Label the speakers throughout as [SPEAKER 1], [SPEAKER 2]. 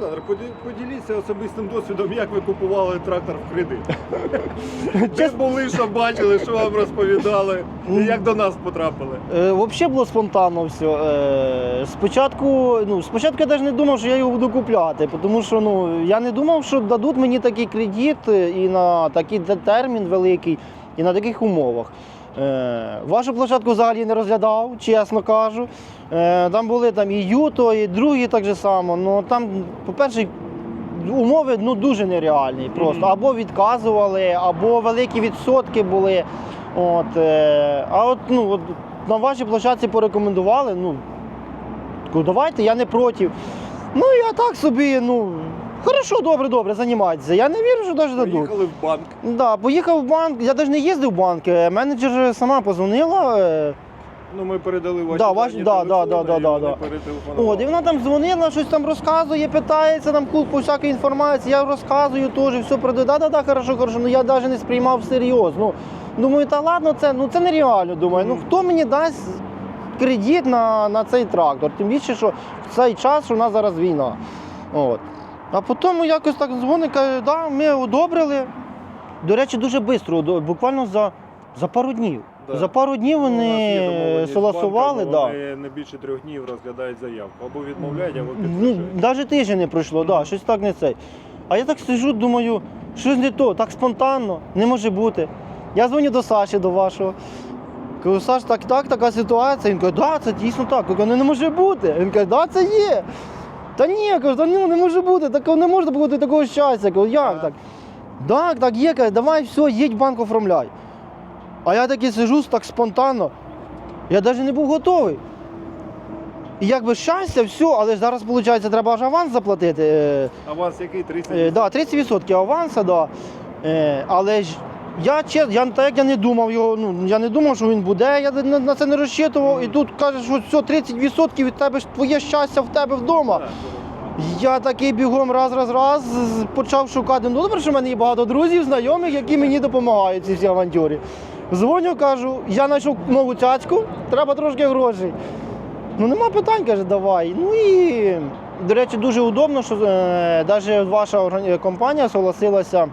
[SPEAKER 1] Олександр, поділіться особистим досвідом, як ви купували трактор в кредит. Де були, що бачили, що вам розповідали, і як до нас потрапили.
[SPEAKER 2] Е, Взагалі було спонтанно все. Е, Спочатку, ну, спочатку я навіть не думав, що я його буду купляти, тому що ну, я не думав, що дадуть мені такий кредит е, і на такий термін великий, і на таких умовах. Е, Вашу площадку взагалі не розглядав, чесно кажу. Е, Там були там і Юто, і другі так же само. Ну, там, по-перше, умови ну, дуже нереальні просто. Або відказували, або великі відсотки були. От, е, а от, ну, от на вашій площадці порекомендували. Ну, давайте, я не проти. Ну, я так собі, ну, хорошо, добре, добре, займайтеся. Я не вірю, що навіть дадуть.
[SPEAKER 1] Поїхали в банк.
[SPEAKER 2] Да, поїхав в банк, я навіть не їздив в банк. е, Менеджер сама позвонила.
[SPEAKER 1] Ну, ми передали ваші
[SPEAKER 2] Да, ваші-
[SPEAKER 1] дані
[SPEAKER 2] да, да, да,
[SPEAKER 1] і
[SPEAKER 2] да, да. От, і вона там дзвонила, щось там розказує, питається, там купу всякої інформації, я розказую теж, все продаю. Да, да, да, хорошо, хорошо. Ну я навіть не сприймав всерйоз. Ну, думаю, та ладно, це, ну, це нереально. Думаю, ну хто мені дасть кредит на, на цей трактор? Тим більше, що в цей час, що у нас зараз війна. От. А потім якось так дзвонить, каже, да, ми одобрили. До речі, дуже швидко, буквально за, за пару днів.
[SPEAKER 1] Да.
[SPEAKER 2] За пару днів
[SPEAKER 1] Ну,
[SPEAKER 2] вони
[SPEAKER 1] банком,
[SPEAKER 2] Да.
[SPEAKER 1] Вони не більше трьох днів розглядають заявку. Або відмовляють, або
[SPEAKER 2] Ну,
[SPEAKER 1] підтверджують.
[SPEAKER 2] навіть тиждень не пройшло, да, щось так не цей. А я так сижу, думаю, щось не то, так спонтанно, не може бути. Я дзвоню до Саші, до вашого. Кажу, Саш, так, так, така ситуація. Він каже, да, це дійсно так. Я кажу, «Ну, не може бути. Він каже, да, це є. Та ні, я кажу, та ну, не може бути, такого не може бути такого щастя. Я кажу, як
[SPEAKER 1] Так.
[SPEAKER 2] так? Так, так є, каже, давай все, їдь в банк оформляй. А я такий сижу так спонтанно. Я навіть не був готовий. І якби щастя, все, але ж зараз, виходить, треба ж аванс заплатити. Е,
[SPEAKER 1] А у вас який 30?
[SPEAKER 2] е, да, 30% аванса, да. Е, але ж я чесно, я так як я не думав його, ну я не думав, що він буде, я на, на це не розчитував. І тут кажеш, що все, 30% від тебе ж твоє щастя в тебе вдома. Я такий бігом раз, раз, раз почав шукати. Ну добре, що в мене є багато друзів, знайомих, які мені допомагають в цій всій авантюрі. Дзвоню, кажу, я знайшов нову цяцьку, треба трошки грошей. Ну нема питань, каже, давай. Ну і, до речі, дуже удобно, що е, навіть ваша компанія согласилася.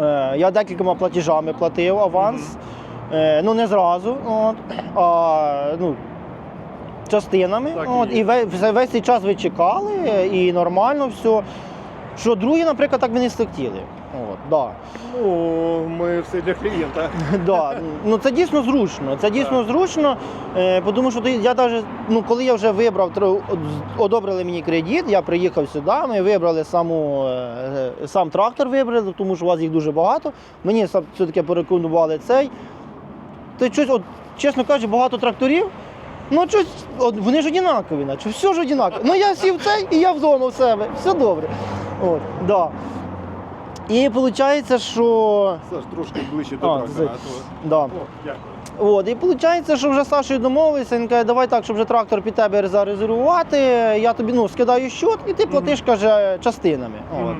[SPEAKER 2] Е, я декількома платежами платив аванс. Е, ну не зразу, от, а ну, частинами.
[SPEAKER 1] Так
[SPEAKER 2] от, і весь, весь цей час ви чекали, і нормально все. Що другі, наприклад, так би не стихтіли. От, да.
[SPEAKER 1] Ну, ми все для клієнта.
[SPEAKER 2] Да. Ну це дійсно зручно. Це дійсно
[SPEAKER 1] Так.
[SPEAKER 2] зручно. Е, тому що ти- я навіть, ну, коли я вже вибрав, тро- од- одобрили мені кредит, я приїхав сюди, ми вибрали саму, е, сам трактор вибрали, тому що у вас їх дуже багато. Мені все-таки порекомендували цей. Ти щось, от, чесно кажучи, багато тракторів. Ну, щось, от, вони ж однакові, наче, все ж однакове. Ну я сів цей і я вдома в себе. Все добре. От, да. І виходить, що.
[SPEAKER 1] Саш, трошки ближче до
[SPEAKER 2] А,
[SPEAKER 1] а то-
[SPEAKER 2] Да.
[SPEAKER 1] О, дякую.
[SPEAKER 2] От, і виходить, що вже з Сашою домовилися, він каже, давай так, щоб вже трактор під тебе зарезервувати, я тобі ну, скидаю счет, і ти платиш, каже, частинами. От.
[SPEAKER 1] Мгм.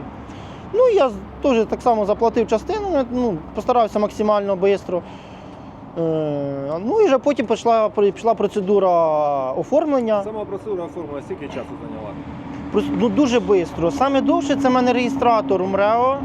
[SPEAKER 2] Ну, я з- теж так само заплатив частинами, ну, постарався максимально швидко. Е, ну і вже потім пішла, пішла процедура оформлення.
[SPEAKER 1] Сама процедура оформлена, скільки часу зайняла?
[SPEAKER 2] Просто, ну, дуже швидко. Саме довше це в мене реєстратор МРЕО.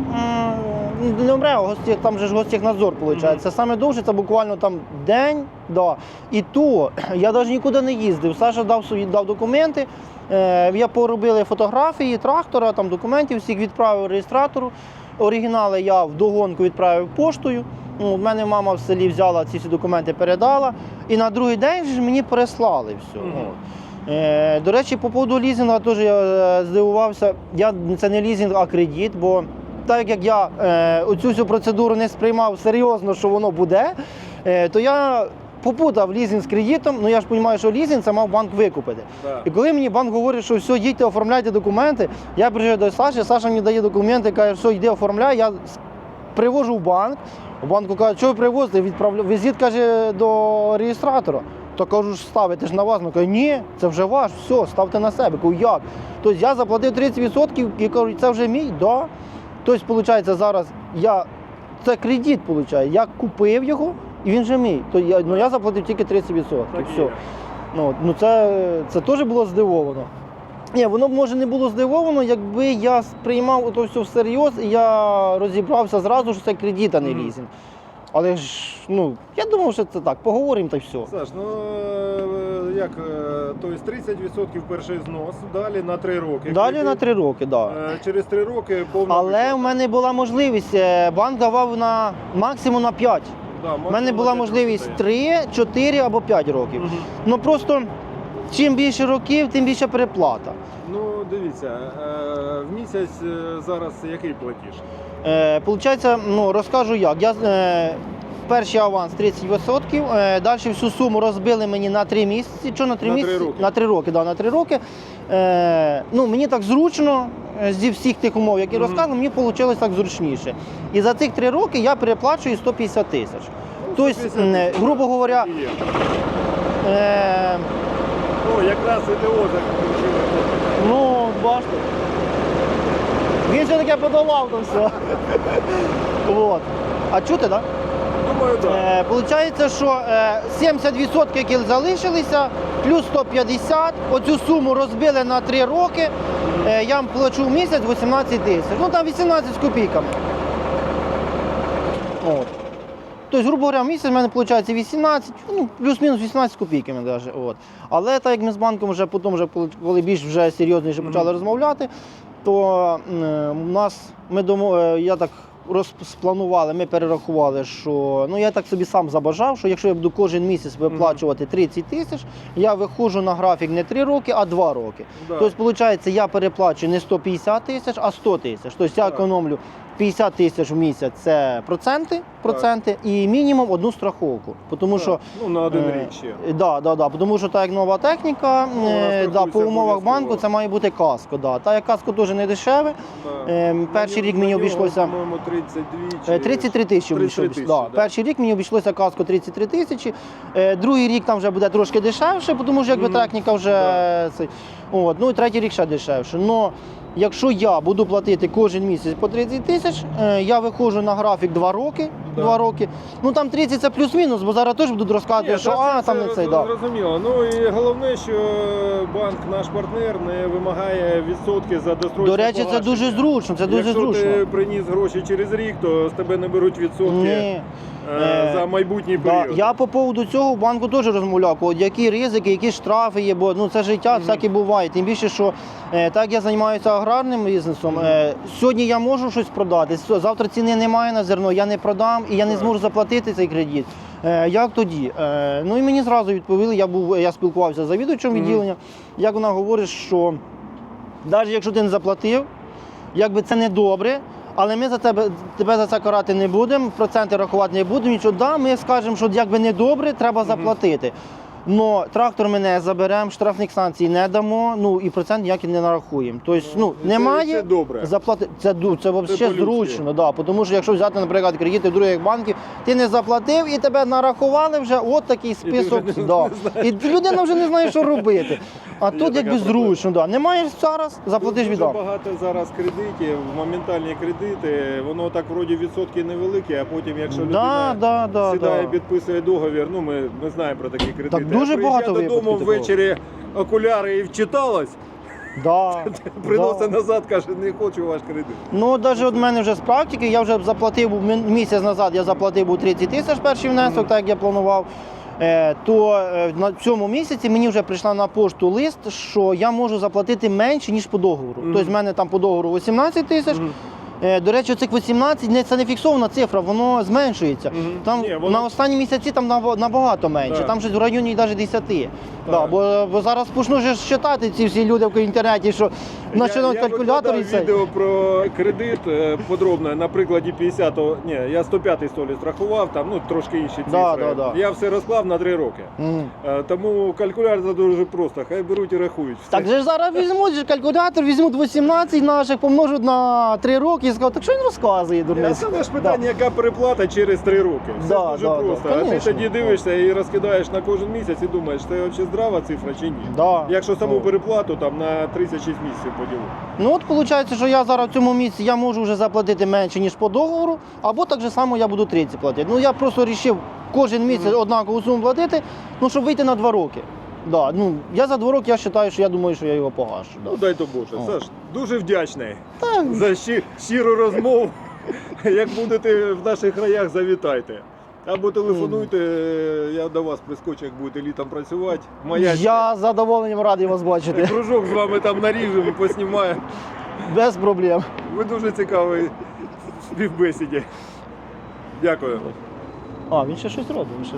[SPEAKER 2] Не МРЕО, там же ж гостехнадзор, виходить. Це саме довше, це буквально там день. Да. І то я навіть нікуди не їздив. Саша дав дав документи. Е, я поробили фотографії трактора, там документів, всіх відправив реєстратору. Оригінали я вдогонку відправив поштою. Ну, У мене мама в селі взяла ці всі документи, передала. І на другий день ж мені переслали все.
[SPEAKER 1] Мгм.
[SPEAKER 2] От. Е, До речі, по поводу лізингу теж я е, здивувався. Я, це не лізинг, а кредит, бо так як я е, оцю всю процедуру не сприймав серйозно, що воно буде, е, то я попутав лізинг з кредитом. Ну я ж розумію, що лізинг це мав банк викупити.
[SPEAKER 1] Да.
[SPEAKER 2] І коли мені банк говорить, що все, їдьте, оформляйте документи, я приїжджаю до Саші, Саша мені дає документи, каже, все, йди оформляй, я привожу в банк. У банку кажуть, що ви привозите? Відправля... Візит каже до реєстратора. То кажу, ж ставите ж на вас. Ну каже, ні, це вже ваш, все, ставте на себе. Кажу, як? Тобто я заплатив 30% і кажу, це вже мій? Да. Тобто, виходить, зараз я це кредит, виходить. Я купив його і він вже мій. То я, ну, я заплатив тільки 30%.
[SPEAKER 1] Так і
[SPEAKER 2] все. Ну, ну це, це теж було здивовано. Ні, воно б може не було здивовано, якби я сприймав ото все всерйоз і я розібрався зразу, що це кредит, а не лізинг. Але ж, ну, я думав, що це так, поговоримо та й все.
[SPEAKER 1] Саш, ну е, як, е, тобто 30% перший знос, далі на 3 роки.
[SPEAKER 2] Далі на три роки, так. Да.
[SPEAKER 1] Е, Через 3 роки повна
[SPEAKER 2] Але
[SPEAKER 1] виплата.
[SPEAKER 2] в мене була можливість, е, банк давав на максимум на 5.
[SPEAKER 1] Да,
[SPEAKER 2] У мене була можливість 3, 4 або 5 років.
[SPEAKER 1] Мгм.
[SPEAKER 2] Ну просто чим більше років, тим більше переплата.
[SPEAKER 1] Ну, дивіться, е, в місяць е, зараз який платіж?
[SPEAKER 2] Е, Получається, ну розкажу як. Я е, перший аванс 30%, е, далі всю суму розбили мені на 3 місяці. Що на 3
[SPEAKER 1] На три
[SPEAKER 2] місяці?
[SPEAKER 1] роки.
[SPEAKER 2] На 3 роки, да, на 3 роки. Е, ну, мені так зручно е, зі всіх тих умов, які
[SPEAKER 1] Мгм.
[SPEAKER 2] розказував, мені вийшло так зручніше. І за цих 3 роки я переплачую 150 тисяч. Тобто,
[SPEAKER 1] 150
[SPEAKER 2] м,
[SPEAKER 1] тисяч.
[SPEAKER 2] грубо говоря, е,
[SPEAKER 1] О, якраз ІТО закінчили.
[SPEAKER 2] ну, бачите. Він все-таки подолав там все. От. А чути, так? Да?
[SPEAKER 1] Думаю, так.
[SPEAKER 2] Е, Получається, що е, 70%, які залишилися, плюс 150, оцю суму розбили на 3 роки. Е, Я вам плачу в місяць 18 тисяч. Ну там 18 з копійками. От. Тобто, грубо говоря, в місяць в мене виходить 18, ну, плюс-мінус 18 з копійками. Даже, от. Але так як ми з банком вже потім, вже, коли більш вже серйозніше почали розмовляти, то е, у нас ми е, я так розпланували, ми перерахували, що ну я так собі сам забажав, що якщо я буду кожен місяць виплачувати 30 тисяч, я виходжу на графік не 3 роки, а 2 роки.
[SPEAKER 1] Да.
[SPEAKER 2] Тобто, виходить, я переплачую не 150 тисяч, а 100 тисяч. Тобто я економлю 50 тисяч в місяць це проценти, проценти і мінімум одну страховку. Тому
[SPEAKER 1] Так.
[SPEAKER 2] що
[SPEAKER 1] ну, на один
[SPEAKER 2] е,
[SPEAKER 1] рік ще.
[SPEAKER 2] Да, да, да, тому що так як нова техніка,
[SPEAKER 1] Ну,
[SPEAKER 2] е, да, по умовах банку це має бути каско. Да. Та як каско дуже не дешеве. Е, перший рік мені обійшлося
[SPEAKER 1] По-моєму, 32 чи...
[SPEAKER 2] е, 33 тисячі обійшлося. Да.
[SPEAKER 1] да.
[SPEAKER 2] Перший рік мені обійшлося каско 33 тисячі. Е, Другий рік там вже буде трошки дешевше, тому що якби техніка вже
[SPEAKER 1] Да.
[SPEAKER 2] цей. От, ну і третій рік ще дешевше. Но якщо я буду платити кожен місяць по 30 тисяч, е, я виходжу на графік 2 роки.
[SPEAKER 1] Да.
[SPEAKER 2] 2 роки. Ну там 30 це плюс-мінус, бо зараз теж будуть розказувати,
[SPEAKER 1] Ні,
[SPEAKER 2] що
[SPEAKER 1] та
[SPEAKER 2] а
[SPEAKER 1] це-
[SPEAKER 2] там не цей. Да.
[SPEAKER 1] Зрозуміло. Ну і головне, що банк, наш партнер, не вимагає відсотки за дострочне
[SPEAKER 2] До речі, це дуже зручно, це дуже
[SPEAKER 1] Якщо
[SPEAKER 2] зручно.
[SPEAKER 1] ти приніс гроші через рік, то з тебе не беруть відсотки
[SPEAKER 2] Ні.
[SPEAKER 1] Е,
[SPEAKER 2] Е,
[SPEAKER 1] за майбутній
[SPEAKER 2] Да,
[SPEAKER 1] період.
[SPEAKER 2] я по поводу цього в банку теж розмовляв, от які ризики, які штрафи є, бо ну це життя,
[SPEAKER 1] Мгм.
[SPEAKER 2] всяке буває. Тим більше, що е, так я займаюся аграрним бізнесом. Е, сьогодні я можу щось продати. Завтра ціни немає на зерно, я не продам і я не зможу заплатити цей кредит. Е, як тоді? Е, ну і мені зразу відповіли, я був, я спілкувався з завідувачем
[SPEAKER 1] Мгм.
[SPEAKER 2] відділення. Як вона говорить, що навіть якщо ти не заплатив, якби це не добре. Але ми за тебе, тебе за це карати не будемо, проценти рахувати не будемо. Нічого, да, ми скажемо, що якби не добре, треба заплатити. Но трактор ми не заберемо, штрафних санкцій не дамо, ну і процент ніякий не нарахуємо. Тобто, ну,
[SPEAKER 1] Це-
[SPEAKER 2] немає
[SPEAKER 1] Це добре.
[SPEAKER 2] заплати. Це, ду- це взагалі
[SPEAKER 1] по-людськи.
[SPEAKER 2] зручно, да, тому що якщо взяти, наприклад, кредити в других банків, ти не заплатив і тебе нарахували вже от такий
[SPEAKER 1] ти
[SPEAKER 2] список.
[SPEAKER 1] не-
[SPEAKER 2] да.
[SPEAKER 1] не
[SPEAKER 2] І людина вже не знає, що робити. А тут
[SPEAKER 1] така
[SPEAKER 2] якби
[SPEAKER 1] проблема.
[SPEAKER 2] зручно, да. не маєш зараз, заплатиш
[SPEAKER 1] Дуже
[SPEAKER 2] віддам.
[SPEAKER 1] багато зараз кредитів, моментальні кредити, воно так вроді відсотки невеликі, а потім, якщо
[SPEAKER 2] Да, да, да,
[SPEAKER 1] сідає,
[SPEAKER 2] да.
[SPEAKER 1] підписує договір, ну ми, ми знаємо про такі кредити.
[SPEAKER 2] Так дуже багато
[SPEAKER 1] додому
[SPEAKER 2] такого.
[SPEAKER 1] ввечері окуляри і вчиталась,
[SPEAKER 2] Да,
[SPEAKER 1] приносить
[SPEAKER 2] да.
[SPEAKER 1] назад, каже, не хочу ваш кредит.
[SPEAKER 2] Ну, навіть від мене вже з практики, я вже заплатив був мі- місяць назад, я заплатив був 30 тисяч перший внесок, так як я планував. Е, То е, на цьому місяці мені вже прийшла на пошту лист, що я можу заплатити менше, ніж по договору. Тобто в мене там по договору 18 тисяч. Е, До речі, цих 18 не- це не фіксована цифра, воно зменшується.
[SPEAKER 1] Мгм.
[SPEAKER 2] Там
[SPEAKER 1] Ні, воно-
[SPEAKER 2] на останні місяці там набагато менше,
[SPEAKER 1] Так.
[SPEAKER 2] там щось в районі навіть 10. Да, бо, бо зараз почну вже читати ці всі люди в інтернеті, що починають
[SPEAKER 1] я,
[SPEAKER 2] калькулятор і
[SPEAKER 1] я
[SPEAKER 2] це.
[SPEAKER 1] відео про кредит е, подробно на прикладі 50-го, ні, я 105-й столі страхував, там ну трошки інші цифри.
[SPEAKER 2] Да, да, да.
[SPEAKER 1] Я все розклав на 3 роки.
[SPEAKER 2] Мгм.
[SPEAKER 1] Е, Тому калькулятор дуже просто, хай беруть і рахують. Все.
[SPEAKER 2] Так же ж зараз візьмуть же калькулятор, візьмуть 18 наших, помножуть на 3 роки і скажуть, так що він розказує,
[SPEAKER 1] А
[SPEAKER 2] дурниць?
[SPEAKER 1] Саме ж питання, яка переплата через 3 роки. Все
[SPEAKER 2] Да,
[SPEAKER 1] дуже
[SPEAKER 2] да,
[SPEAKER 1] просто.
[SPEAKER 2] да,
[SPEAKER 1] а ти
[SPEAKER 2] конечно.
[SPEAKER 1] тоді дивишся і розкидаєш на кожен місяць і думаєш, це взагалі здрава цифра чи ні.
[SPEAKER 2] Да.
[SPEAKER 1] Якщо саму переплату там на 36 місяців поділити.
[SPEAKER 2] Ну от виходить, що я зараз в цьому місці я можу вже заплатити менше, ніж по договору, або так же само я буду 30 платити. Ну я просто вирішив кожен місяць однакову суму платити, ну щоб вийти на 2 роки. Да, ну, я за два роки я вважаю, що я думаю, що я його погашу. Да.
[SPEAKER 1] Ну дай то Боже.
[SPEAKER 2] О.
[SPEAKER 1] Саш, дуже вдячний
[SPEAKER 2] Так,
[SPEAKER 1] за щиру розмову. Як будете в наших краях, завітайте. Або телефонуйте, я до вас прискочу, як будете літом працювати. Моя
[SPEAKER 2] я з задоволенням радий вас бачити.
[SPEAKER 1] кружок з вами там наріжемо, поснімаємо.
[SPEAKER 2] Без проблем.
[SPEAKER 1] Ви дуже цікавий в співбесіді. Дякую.
[SPEAKER 2] А, він ще щось робить. Він ще...